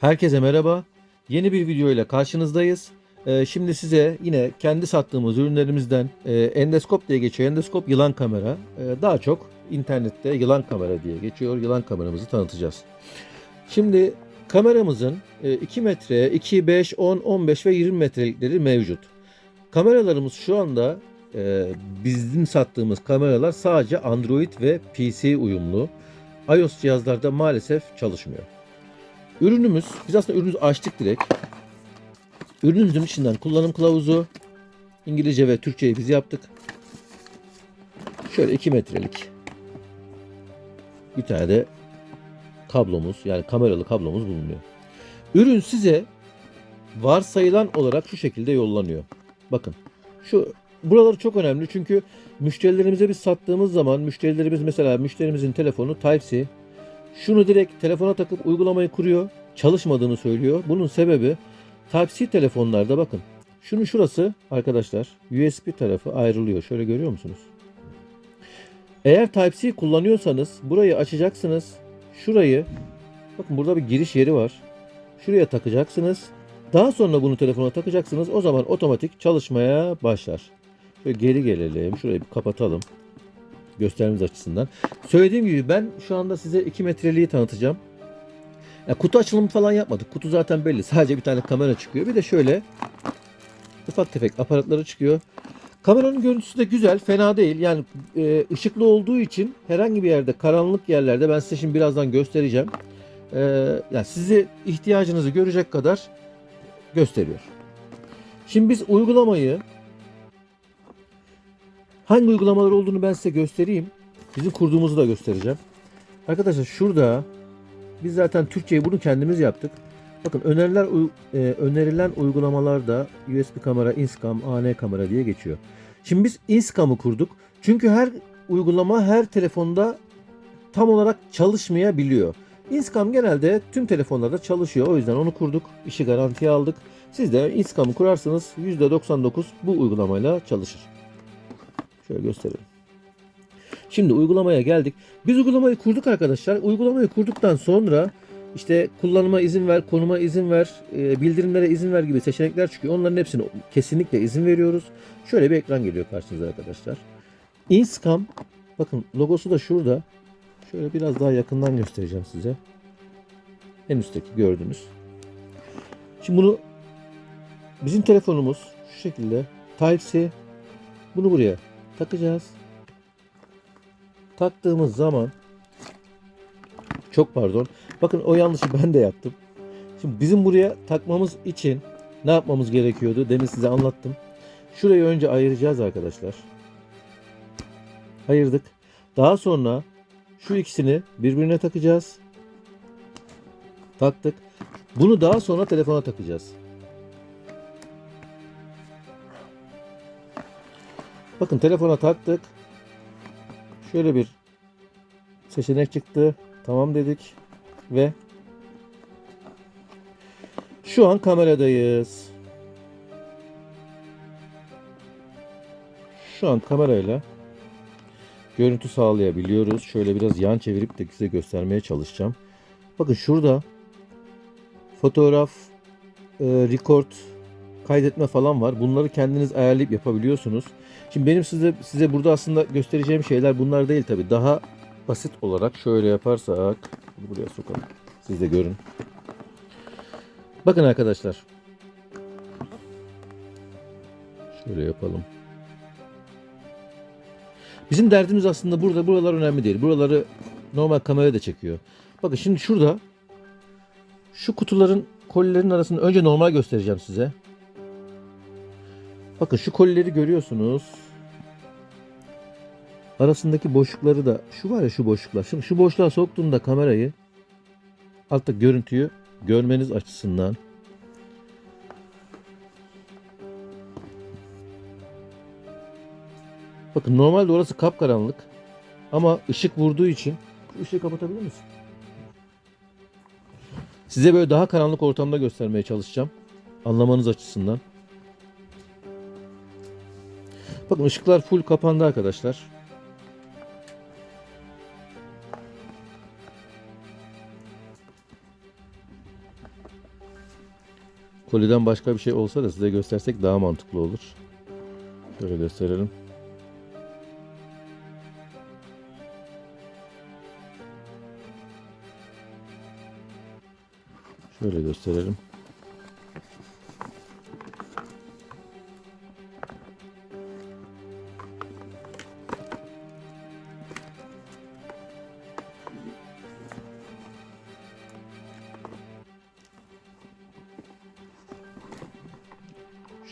Herkese merhaba. Yeni bir video ile karşınızdayız. Ee, şimdi size yine kendi sattığımız ürünlerimizden e, endoskop diye geçiyor. Endoskop yılan kamera. Ee, daha çok internette yılan kamera diye geçiyor. Yılan kameramızı tanıtacağız. Şimdi kameramızın e, 2 metre, 2, 5, 10, 15 ve 20 metrelikleri mevcut. Kameralarımız şu anda e, bizim sattığımız kameralar sadece Android ve PC uyumlu. iOS cihazlarda maalesef çalışmıyor. Ürünümüz, biz aslında ürünümüzü açtık direkt. Ürünümüzün içinden kullanım kılavuzu, İngilizce ve Türkçeyi biz yaptık. Şöyle 2 metrelik bir tane de kablomuz yani kameralı kablomuz bulunuyor. Ürün size varsayılan olarak şu şekilde yollanıyor. Bakın şu buraları çok önemli çünkü müşterilerimize biz sattığımız zaman müşterilerimiz mesela müşterimizin telefonu Type-C şunu direkt telefona takıp uygulamayı kuruyor. Çalışmadığını söylüyor. Bunun sebebi Type-C telefonlarda bakın. Şunun şurası arkadaşlar USB tarafı ayrılıyor. Şöyle görüyor musunuz? Eğer Type-C kullanıyorsanız burayı açacaksınız. Şurayı bakın burada bir giriş yeri var. Şuraya takacaksınız. Daha sonra bunu telefona takacaksınız. O zaman otomatik çalışmaya başlar. Şöyle geri gelelim. Şurayı bir kapatalım. Göstermemiz açısından. Söylediğim gibi ben şu anda size 2 metreliği tanıtacağım. Ya kutu açılımı falan yapmadık. Kutu zaten belli. Sadece bir tane kamera çıkıyor. Bir de şöyle ufak tefek aparatları çıkıyor. Kameranın görüntüsü de güzel, fena değil. Yani e, ışıklı olduğu için herhangi bir yerde, karanlık yerlerde ben size şimdi birazdan göstereceğim. E, yani sizi ihtiyacınızı görecek kadar gösteriyor. Şimdi biz uygulamayı hangi uygulamalar olduğunu ben size göstereyim. Bizim kurduğumuzu da göstereceğim. Arkadaşlar şurada biz zaten Türkçeyi bunu kendimiz yaptık. Bakın öneriler e, önerilen uygulamalarda USB kamera, Inscam, AN kamera diye geçiyor. Şimdi biz Inscam'ı kurduk. Çünkü her uygulama her telefonda tam olarak çalışmayabiliyor. Inscam genelde tüm telefonlarda çalışıyor. O yüzden onu kurduk. İşi garantiye aldık. Siz de Inscam'ı kurarsanız %99 bu uygulamayla çalışır. Şöyle gösterelim. Şimdi uygulamaya geldik. Biz uygulamayı kurduk arkadaşlar. Uygulamayı kurduktan sonra işte kullanıma izin ver, konuma izin ver, e, bildirimlere izin ver gibi seçenekler çıkıyor. Onların hepsine kesinlikle izin veriyoruz. Şöyle bir ekran geliyor karşınıza arkadaşlar. Inscam bakın logosu da şurada. Şöyle biraz daha yakından göstereceğim size. En üstteki gördünüz. Şimdi bunu bizim telefonumuz şu şekilde Type-C bunu buraya takacağız. Taktığımız zaman çok pardon. Bakın o yanlışı ben de yaptım. Şimdi bizim buraya takmamız için ne yapmamız gerekiyordu? Demin size anlattım. Şurayı önce ayıracağız arkadaşlar. Ayırdık. Daha sonra şu ikisini birbirine takacağız. Taktık. Bunu daha sonra telefona takacağız. Bakın telefona taktık. Şöyle bir seçenek çıktı. Tamam dedik ve şu an kameradayız. Şu an kamerayla görüntü sağlayabiliyoruz. Şöyle biraz yan çevirip de size göstermeye çalışacağım. Bakın şurada fotoğraf, e, record, kaydetme falan var. Bunları kendiniz ayarlayıp yapabiliyorsunuz. Şimdi benim size size burada aslında göstereceğim şeyler bunlar değil tabi. Daha basit olarak şöyle yaparsak bunu buraya sokalım. Siz de görün. Bakın arkadaşlar. Şöyle yapalım. Bizim derdimiz aslında burada buralar önemli değil. Buraları normal kamera da çekiyor. Bakın şimdi şurada şu kutuların kolilerin arasını önce normal göstereceğim size. Bakın şu kolileri görüyorsunuz. Arasındaki boşlukları da şu var ya şu boşluklar. Şimdi şu boşluğa soktuğumda kamerayı altta görüntüyü görmeniz açısından Bakın normalde orası kapkaranlık ama ışık vurduğu için şu ışığı kapatabilir misin? Size böyle daha karanlık ortamda göstermeye çalışacağım. Anlamanız açısından. Bakın ışıklar full kapandı arkadaşlar. Koliden başka bir şey olsa da size göstersek daha mantıklı olur. Şöyle gösterelim. Şöyle gösterelim.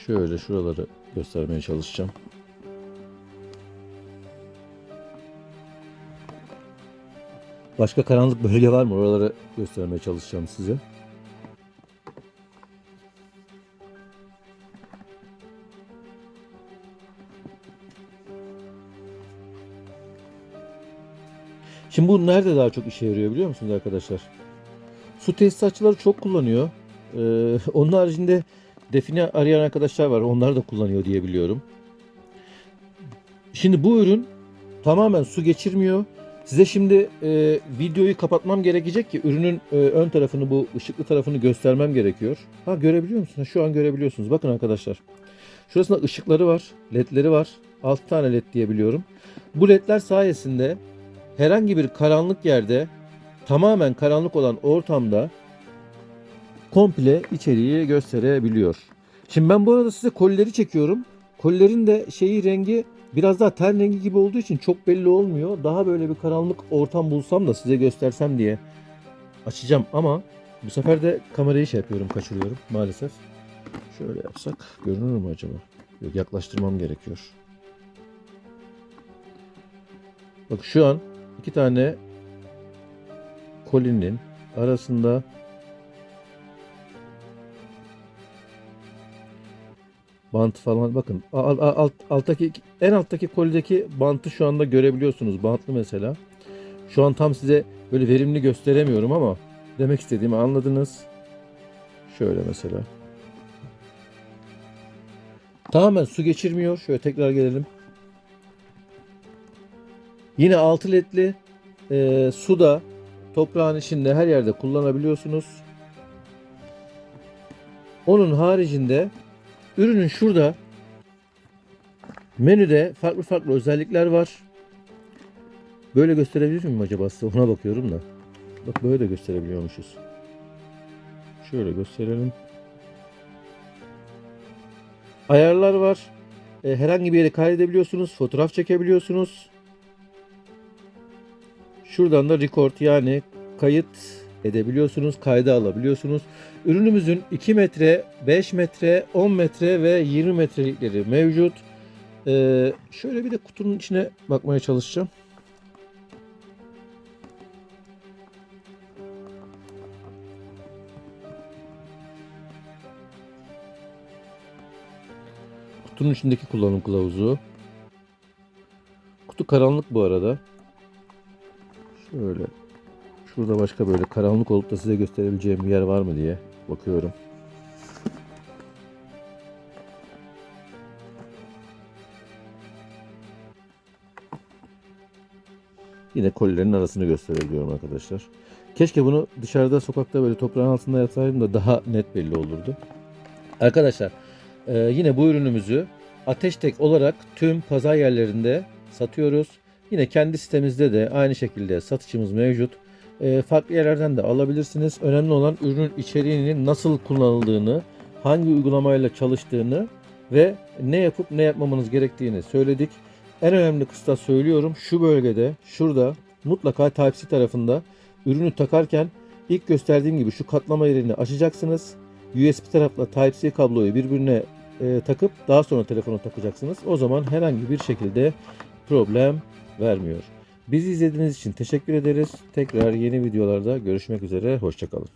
Şöyle şuraları göstermeye çalışacağım. Başka karanlık bölge var mı? Oraları göstermeye çalışacağım size. Şimdi bu nerede daha çok işe yarıyor biliyor musunuz arkadaşlar? Su tesisatçıları çok kullanıyor. Ee, onun haricinde define arayan arkadaşlar var. Onlar da kullanıyor diye biliyorum. Şimdi bu ürün tamamen su geçirmiyor. Size şimdi e, videoyu kapatmam gerekecek ki ürünün e, ön tarafını bu ışıklı tarafını göstermem gerekiyor. Ha görebiliyor musunuz? Şu an görebiliyorsunuz. Bakın arkadaşlar. Şurasında ışıkları var, ledleri var. 6 tane led diye biliyorum. Bu ledler sayesinde herhangi bir karanlık yerde tamamen karanlık olan ortamda komple içeriği gösterebiliyor. Şimdi ben bu arada size kolileri çekiyorum. Kolilerin de şeyi rengi biraz daha ten rengi gibi olduğu için çok belli olmuyor. Daha böyle bir karanlık ortam bulsam da size göstersem diye açacağım ama bu sefer de kamerayı şey yapıyorum, kaçırıyorum maalesef. Şöyle yapsak görünür mü acaba? Yok yaklaştırmam gerekiyor. Bak şu an iki tane kolinin arasında bant falan. Bakın alt, alt, alttaki en alttaki kolideki bantı şu anda görebiliyorsunuz. Bantlı mesela. Şu an tam size böyle verimli gösteremiyorum ama demek istediğimi anladınız. Şöyle mesela. Tamamen su geçirmiyor. Şöyle tekrar gelelim. Yine altı ledli e, suda toprağın içinde her yerde kullanabiliyorsunuz. Onun haricinde Ürünün şurada menüde farklı farklı özellikler var. Böyle gösterebilir miyim acaba size? Ona bakıyorum da. Bak böyle de gösterebiliyormuşuz. Şöyle gösterelim. Ayarlar var. E, herhangi bir yere kaydedebiliyorsunuz. Fotoğraf çekebiliyorsunuz. Şuradan da record yani kayıt edebiliyorsunuz, kayda alabiliyorsunuz. Ürünümüzün 2 metre, 5 metre, 10 metre ve 20 metrelikleri mevcut. Ee, şöyle bir de kutunun içine bakmaya çalışacağım. Kutunun içindeki kullanım kılavuzu. Kutu karanlık bu arada. Şöyle Şurada başka böyle karanlık olup da size gösterebileceğim bir yer var mı diye bakıyorum. Yine kolilerin arasını gösterebiliyorum arkadaşlar. Keşke bunu dışarıda sokakta böyle toprağın altında yatsaydım da daha net belli olurdu. Arkadaşlar e, yine bu ürünümüzü Ateş Tek olarak tüm pazar yerlerinde satıyoruz. Yine kendi sitemizde de aynı şekilde satışımız mevcut. E, farklı yerlerden de alabilirsiniz. Önemli olan ürünün içeriğinin nasıl kullanıldığını, hangi uygulamayla çalıştığını ve ne yapıp ne yapmamanız gerektiğini söyledik. En önemli kısta söylüyorum. Şu bölgede, şurada mutlaka Type-C tarafında ürünü takarken ilk gösterdiğim gibi şu katlama yerini açacaksınız. USB tarafla Type-C kabloyu birbirine e, takıp daha sonra telefona takacaksınız. O zaman herhangi bir şekilde problem vermiyor. Bizi izlediğiniz için teşekkür ederiz. Tekrar yeni videolarda görüşmek üzere. Hoşçakalın.